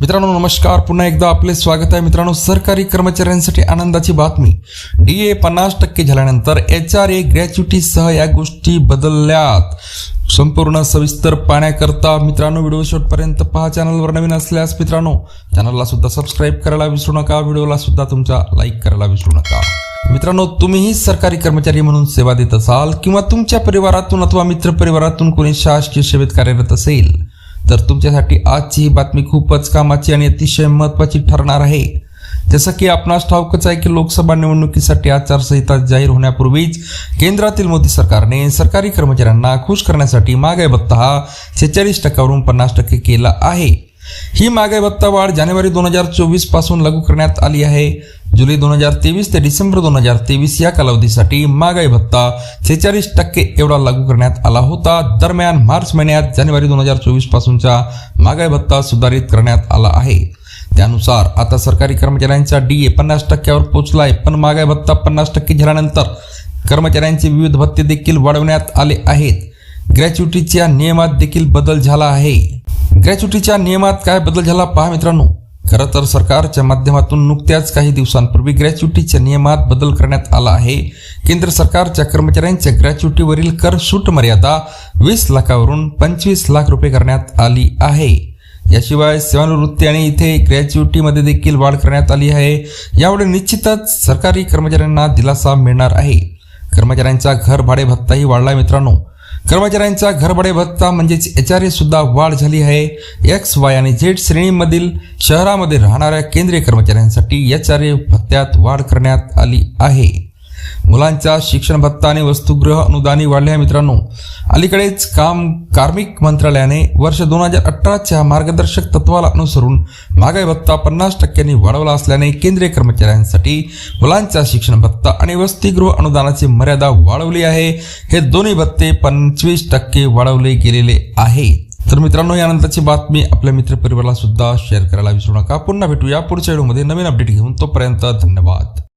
मित्रांनो नमस्कार. पुन्हा एकदा आपले स्वागत आहे मित्रांनो. सरकारी कर्मचाऱ्यांसाठी आनंदाची बातमी. डी ए पन्नास टक्के झाल्यानंतर एच आर ए ग्रॅच्युटीसह या गोष्टी बदलल्यात. संपूर्ण सविस्तर पाहण्याकरता मित्रांनो व्हिडिओ शेवटपर्यंत पहा. चॅनलवर नवीन असल्यास मित्रांनो चॅनलला सुद्धा सबस्क्राईब करायला विसरू नका. व्हिडिओला सुद्धा तुमचा लाईक करायला विसरू नका. मित्रांनो तुम्हीही सरकारी कर्मचारी म्हणून सेवा देत असाल किंवा तुमच्या परिवारातून अथवा मित्र परिवारातून कोणी शासकीय सेवेत कार्यरत असेल तर तुमच्यासाठी आजची ही बातमी खूपच कामाची आणि अतिशय महत्त्वाची ठरणार आहे. जसं की आपणास ठाऊकच आहे की लोकसभा निवडणुकीसाठी आचारसंहिता जाहीर होण्यापूर्वीच केंद्रातील मोदी सरकारने सरकारी कर्मचाऱ्यांना खुश करण्यासाठी महागाई भत्ता हा सेहेचाळीस टक्क्यावरून पन्नास टक्के केला आहे. ही महागाई भत्ता वाढ जानेवारी दोन हजार चोवीसपासून लागू करण्यात आली आहे. जुलै दोन हजार तेवीस ते डिसेंबर दोन हजार तेवीस या कालावधीसाठी महागाई भत्ता सेहेचाळीस टक्के एवढा लागू करण्यात आला होता. दरम्यान मार्च महिन्यात जानेवारी दोन हजार चोवीस पासूनचा महागाई भत्ता सुधारित करण्यात आला आहे. त्यानुसार आता सरकारी कर्मचाऱ्यांचा डी ए पन्नास टक्क्यावर पोहोचलाय पण महागाई भत्ता पन्नास टक्के झाल्यानंतर कर्मचाऱ्यांचे विविध भत्ते देखील वाढवण्यात आले आहेत. ग्रॅच्युटीच्या नियमात देखील बदल झाला आहे. ग्रॅच्युटीच्या नियमात काय बदल झाला पहा मित्रांनो. खरं तर सरकारच्या माध्यमातून नुकत्याच काही दिवसांपूर्वी ग्रॅच्युटीच्या नियमात बदल करण्यात आला आहे. केंद्र सरकारच्या कर्मचाऱ्यांच्या ग्रॅच्युटीवरील कर सूट मर्यादा वीस लाखावरून पंचवीस लाख रुपये करण्यात आली आहे. याशिवाय सेवानिवृत्ती आणि इथे ग्रॅच्युटीमध्ये देखील वाढ करण्यात आली आहे. यामुळे निश्चितच सरकारी कर्मचाऱ्यांना दिलासा मिळणार आहे. कर्मचाऱ्यांचा घर भाडे भत्ताही वाढला मित्रांनो. कर्मचाऱ्यांचा घरभाडे भत्ता म्हणजेच एच आर सुद्धा वाढ झाली आहे. एक्स वाय आणि झेड श्रेणीमधील शहरामध्ये राहणाऱ्या केंद्रीय कर्मचाऱ्यांसाठी एच आर ए भत्त्यात वाढ करण्यात आली आहे. मुलांचा शिक्षण भत्ता आणि वस्तुगृह अनुदानी वाढले आहे मित्रांनो. अलीकडेच काम कार्मिक मंत्रालयाने वर्ष दोन हजार अठराच्या मार्गदर्शक तत्वाला अनुसरून महागाई भत्ता पन्नास टक्क्यांनी वाढवला असल्याने केंद्रीय कर्मचाऱ्यांसाठी मुलांचा शिक्षण भत्ता आणि वसतिगृह अनुदानाची मर्यादा वाढवली आहे. हे दोन्ही भत्ते पंचवीस टक्के वाढवले गेलेले आहे तर मित्रांनो यानंतरची बातमी आपल्या मित्रपरिवाराला सुद्धा शेअर करायला विसरू नका. पुन्हा भेटूया पुढच्या व्हिडिओमध्ये. नवीन अपडेट घेऊन तोपर्यंत धन्यवाद.